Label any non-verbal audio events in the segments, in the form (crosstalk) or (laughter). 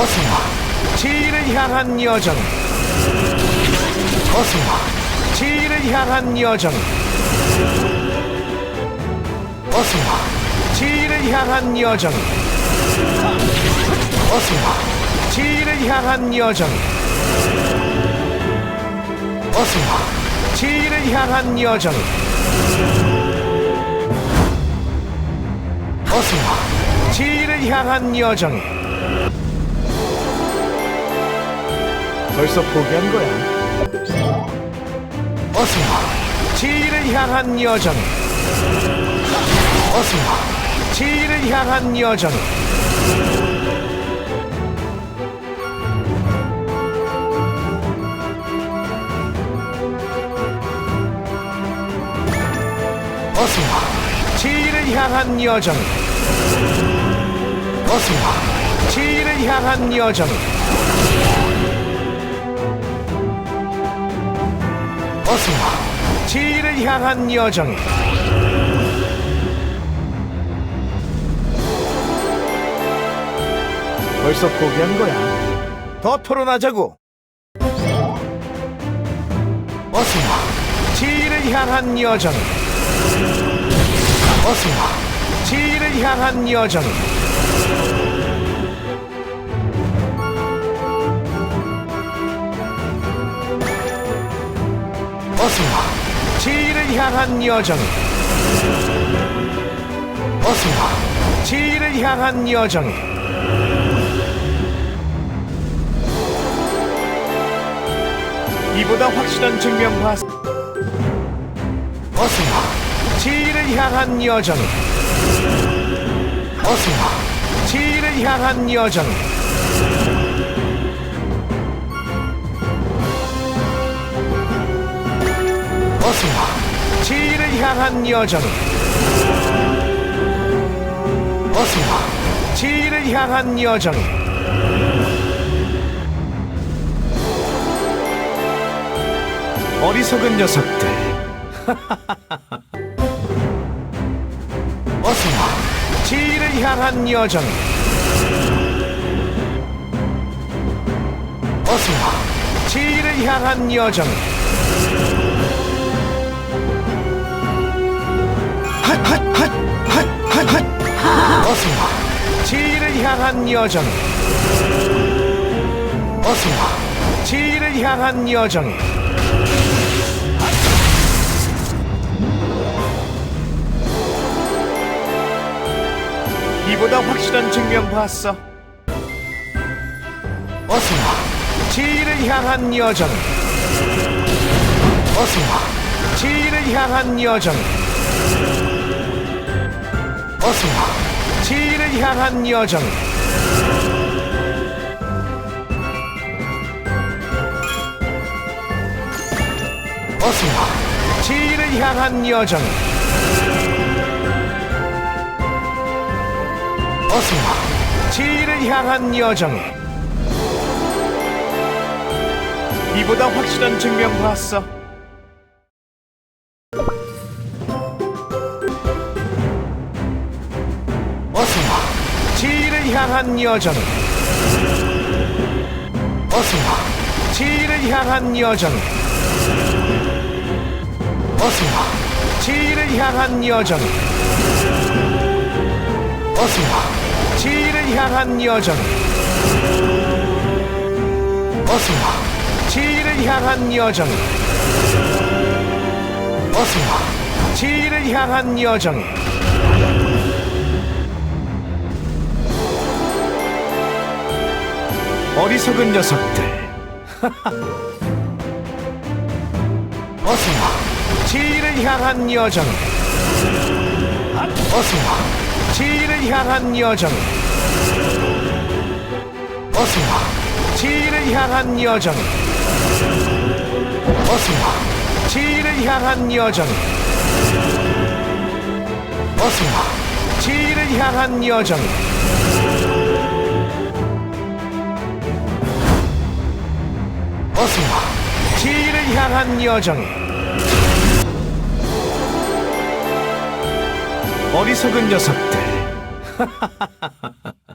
어서와 지혜를 향한 여정 어서와 지혜를 향한 여정 어서와 지혜를 향한 여정 어서와 지혜를 향한 여정 어서와 지혜를 향한 여정 어서와 지혜를 향한 여정 벌써 포기한 거야. 어서와. 지혜를 향한 여정 어서와. 지혜를 향한 여정 어서와. 지혜를 향한 여정 어서와. 지혜를 향한 여정 어서와 지혜를 향한 여정 벌써 포기한 거야. 더 토론하자고. 어서와 지혜를 향한 여정 어서와 지혜를 향한 여정 어서와. 지혜를 향한 여정 어서와. 지혜를 향한 여정 이보다 확실한 증명 봐 어서와. 지혜를 향한 여정 어서와. 지혜를 향한 여정 어서와 지혜를 향한 여정 어서와 지혜를 향한 여정 어리석은 녀석들. (laughs) 어서와 지혜를 향한 여정 어서와 지혜를 향한 여정 어서와. 지혜를 향한 여정 어서와. 지혜를 향한 여정 이보다 확실한 증명 봤어. 어서와. 지혜를 향한 여정. 어서와. 지혜를 향한 여정. 어서와 지혜를 향한 여정. 어서와 지혜를 향한 여정. 어서와 지혜를 향한 여정 이보다 확실한 증명 봤어 향한 여정 어서와. 지혜를 향한 여정 어서와. 지혜를 향한 여정 어서와. 지혜를 향한 여정 어서와. 지혜를 향한 여정 어서와. 지혜를 향한 여정 어리석은 녀석들. (laughs) 어서와. 지혜를 향한 여정 어서와. 지혜를 향한 여정 어서와. 지혜를 향한 여정 어서와. 지혜를 향한 여정 어서와. 지혜를 향한 여정 어서와 지혜를 향한 여정 어리석은 녀석들 (laughs)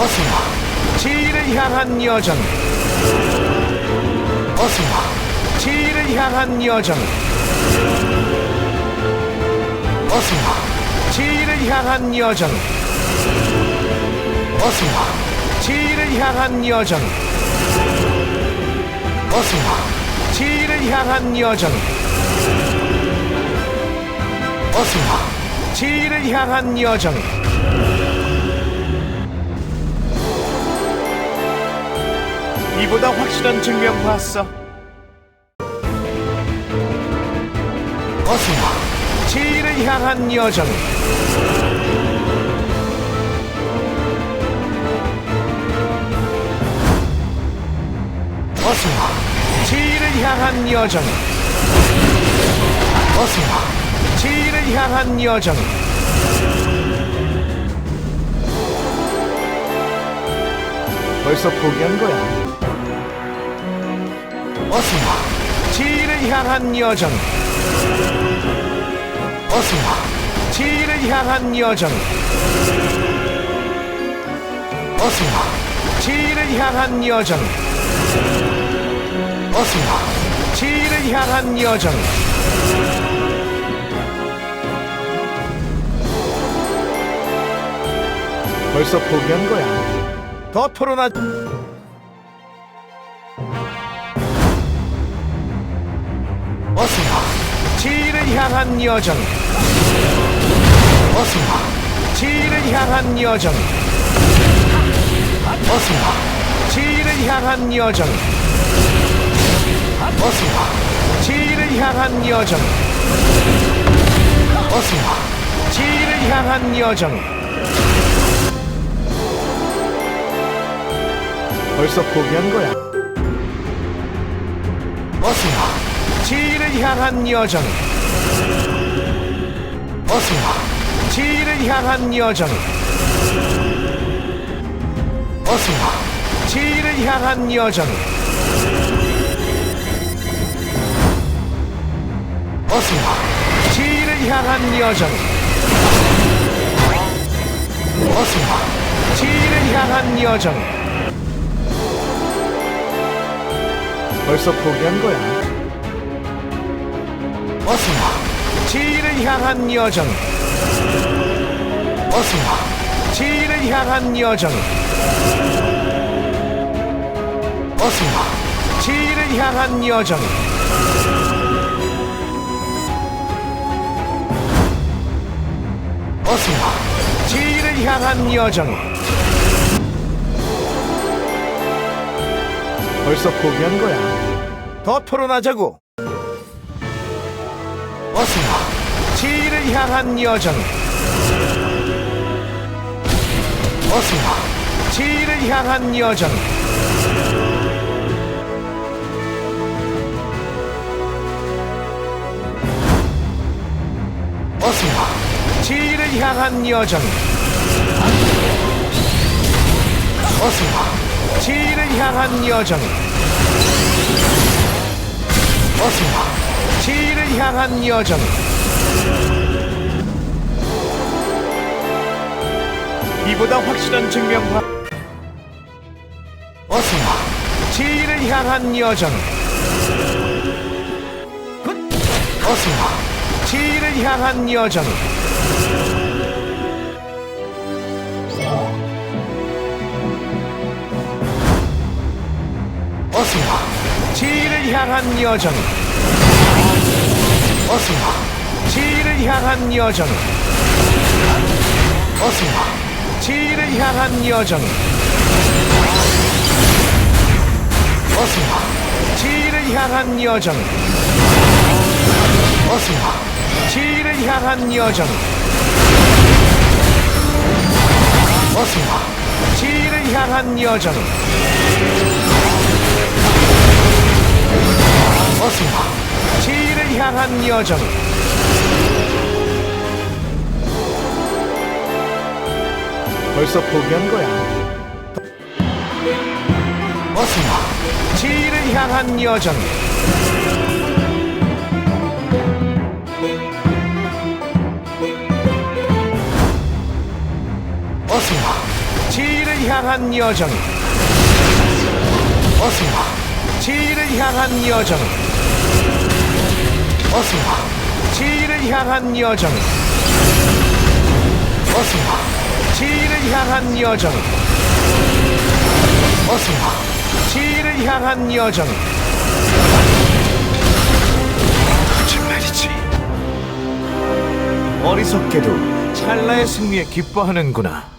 어서 와. 지혜를 향한 여정. 어서 와. 지혜를 향한 여정. 어서 와. 지혜를 향한 여정. 어서 와. 지혜를 향한 여정. 어서 와. 지혜를 향한 여정. 어서 와. 지혜를 향한 여정. 이보다 확실한 증명 봤어. 어서 와. 지혜를 향한 여정. 어서 와. 지혜를 향한 여정. 어서 와. 지혜를 향한 여정. 벌써 포기한 거야. 어서 와. 지혜를 향한 여정. 어서 와. 지혜를 향한 여정. 어서 와. 지혜를 향한 여정. 어서 와. 지혜를 향한 여정. 벌써 포기한 거야. 더 토론하. 어서 와. 지혜를 향한 여정. 어서 와. 지혜를 향한 여정. 어서 와. 지혜를 향한 여정. 어서 와. 지혜를 향한 여정. 어서 와. 지혜를 향한 여정. 벌써 포기한 거야. 어서 와. 지혜를 향한 여정. 어서 와. 지혜를 향한 여정. 어서 와. 지혜를 향한 여정. 어서 와. 지혜를 향한 여정. 어서 와. 지혜를 향한 여정. 벌써 포기한 거야. 어서 와. 지혜를 향한 여정. 어서 와. 지혜를 향한 여정. 어서 와. 지혜를 향한 여정. 어서 와. 지혜를 향한 여정. 벌써 포기한 거야. 더 토론하자고. 어서 와. 지혜를 향한 여정. 어서 와. 지혜를 향한 여정. 어서 와. 지혜를 향한 여정. 어서 와. 지혜를 향한 여정. 어서 와. 지혜를 향한 여정. 이보다 확실한 증명 봐. 어서 와. 지혜를 향한 여정. 어서 와. 지혜를 향한 여정. 어서 와. 지혜를 향한 여정. 어서 와. 지혜를 향한 여정. 어서 와. 지혜를 향한 여정. 어서 와. 지혜를 향한 여정. 어서 와. 지혜를 향한 여정. 어서 와. 지혜를 향한 여정. 어서 와. 지혜를 향한 여정. 벌써 포기한 거야. 어서 와. 지혜를 향한 여정. 어서 와. 진리를 향한 여정이 어서와. 진리를 향한 여정이. 어서와. 진리를 향한 여정이. 어서와. 진리를 향한 여정이. 어서와. 진리를 향한 여정이. 거짓말이지. 어리석게도 찰나의 승리에 기뻐하는구나